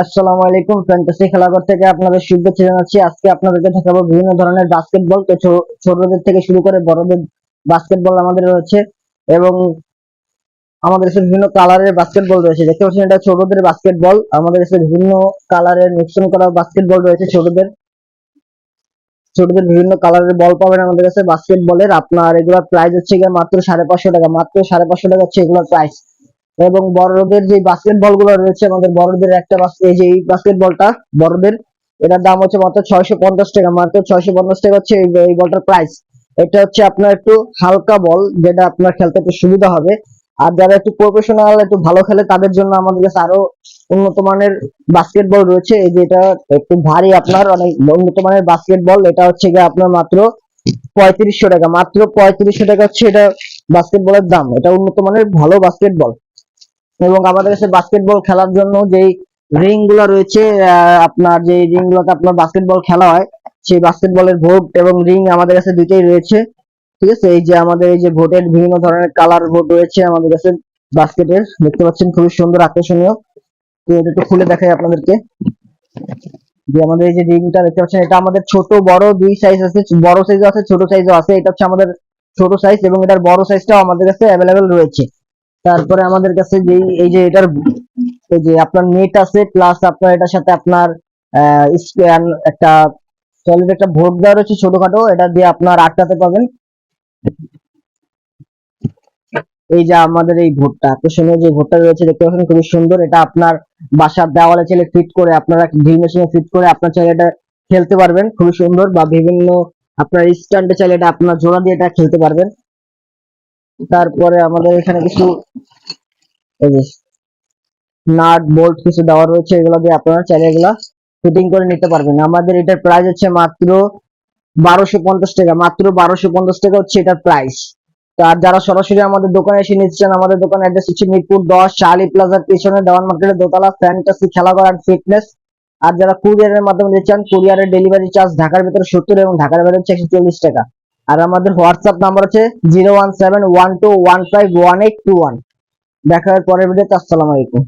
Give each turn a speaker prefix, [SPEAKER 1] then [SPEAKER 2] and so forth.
[SPEAKER 1] আসসালামু আলাইকুম ফ্যান্টাসি খেলাঘর থেকে আপনাদের শুভেচ্ছা জানাচ্ছি। আজকে আপনাদেরকে দেখাবো বিভিন্ন ধরনের বাস্কেটবল তো ছোটদের থেকে শুরু করে বড়দের বাস্কেটবল আমাদের রয়েছে এবং আমাদের কাছে বিভিন্ন কালারের বাস্কেটবল রয়েছে। দেখতে পাচ্ছেন, এটা ছোটদের বাস্কেটবল আমাদের কাছে বিভিন্ন কালারের মিশ্রণ করা বাস্কেটবল রয়েছে ছোটদের। ছোটদের বিভিন্ন কালারের বল পাবেন আমাদের কাছে বাস্কেটবলের আপনার এগুলোর প্রাইস হচ্ছে গিয়ে মাত্র সাড়ে পাঁচশো টাকা। মাত্র সাড়ে পাঁচশো টাকা হচ্ছে এগুলোর প্রাইস এবং বড়দের যে বাস্কেট বলগুলো রয়েছে, আমাদের বড়দের একটা এই যে এই বাস্কেট বলটা বড়দের, এটার দাম হচ্ছে মাত্র ছয়শো পঞ্চাশ টাকা, মাত্র ছয়শো পঞ্চাশ টাকা হচ্ছে এই বলটার প্রাইস এটা হচ্ছে আপনার একটু হালকা বল যেটা আপনার খেলতে একটু সুবিধা হবে। আর যারা একটু প্রফেশনাল একটু ভালো খেলে, তাদের জন্য আমাদের কাছে আরও উন্নত মানের বাস্কেট বল রয়েছে। এই যে এটা একটু ভারী আপনার অনেক উন্নত মানের বাস্কেট বল এটা হচ্ছে গিয়ে আপনার মাত্র পঁয়ত্রিশশো টাকা। মাত্র পঁয়ত্রিশশো টাকা হচ্ছে এটা বাস্কেট বলের দাম। এটা উন্নত মানের ভালো বাস্কেট বল এবং আমাদের কাছে বাস্কেটবল খেলার জন্য যেই রিংগুলো রয়েছে আপনার যে রিং গুলোতে আপনার বাস্কেটবল খেলা হয়, সেই বাস্কেটবলের ভোট এবং রিং আমাদের কাছে দুইটাই রয়েছে। ঠিক আছে? এই যে আমাদের এই যে ভোটের বিভিন্ন ধরনের কালার ভোট রয়েছে আমাদের কাছে বাস্কেটের দেখতে পাচ্ছেন খুবই সুন্দর, আকর্ষণীয়। তো এটা একটু খুলে দেখাই আপনাদেরকে। যে আমাদের এই যে রিংটা দেখতে পাচ্ছেন, এটা আমাদের ছোট, বড় দুই সাইজ আছে, বড় সাইজও আছে, ছোট সাইজও আছে। এটা হচ্ছে আমাদের ছোট সাইজ এবং এটার বড় সাইজটাও আমাদের কাছে অ্যাভেলেবেল রয়েছে। তারপরে আমাদের কাছে যে এই যে এটার, এই যে আপনার নেট আছে প্লাস আপনার এটার সাথে আপনার স্ক্যান একটা সলিড একটা ভোট দেওয়া রয়েছে ছোটখাটো, এটা দিয়ে আপনার আটকাতে পাবেন এই যে আমাদের এই ভোটটা আকর্ষণীয় যে ভোটটা রয়েছে, দেখতে পাচ্ছেন খুবই সুন্দর, এটা আপনার বাসার দেওয়ালে চাইলে ফিট করে, আপনারা ড্রিল মেশিনে ফিট করে আপনার চাইলে এটা খেলতে পারবেন, খুবই সুন্দর, বা বিভিন্ন আপনার স্ট্যান্ডে চাইলে এটা আপনার জোড়া দিয়ে এটা খেলতে পারবেন। তারপরে আমাদের এখানে কিছু নাট, বোল্ট কিছু দেওয়া রয়েছে, এগুলো দিয়ে আপনারা চাইলে এগুলা ফিটিং করে নিতে পারবেন। আমাদের এটার প্রাইস হচ্ছে মাত্র বারোশো পঞ্চাশ টাকা, মাত্র বারোশো পঞ্চাশ টাকা হচ্ছে এটার প্রাইস আর যারা সরাসরি আমাদের দোকানে এসে নিচ্ছেন আমাদের দোকান অ্যাড্রেস হচ্ছে মিরপুর দশ, শালি প্লাজার পিছনে দেওয়ান মার্কেটের দোতলা ফ্যান্টাসি খেলা করার ফিটনেস আর যারা কুরিয়ারের মাধ্যমে নিচ্ছেন কুরিয়ারের ডেলিভারি চার্জ ঢাকার ভিতরে সত্তর এবং ঢাকার বাইরে হচ্ছে একশো চল্লিশ টাকা। আর আমাদের হোয়াটসঅ্যাপ নাম্বার আছে zero one seven one two one five one eight two one. দেখা হয় পরের ভিডিওতে, আসসালামু আলাইকুম।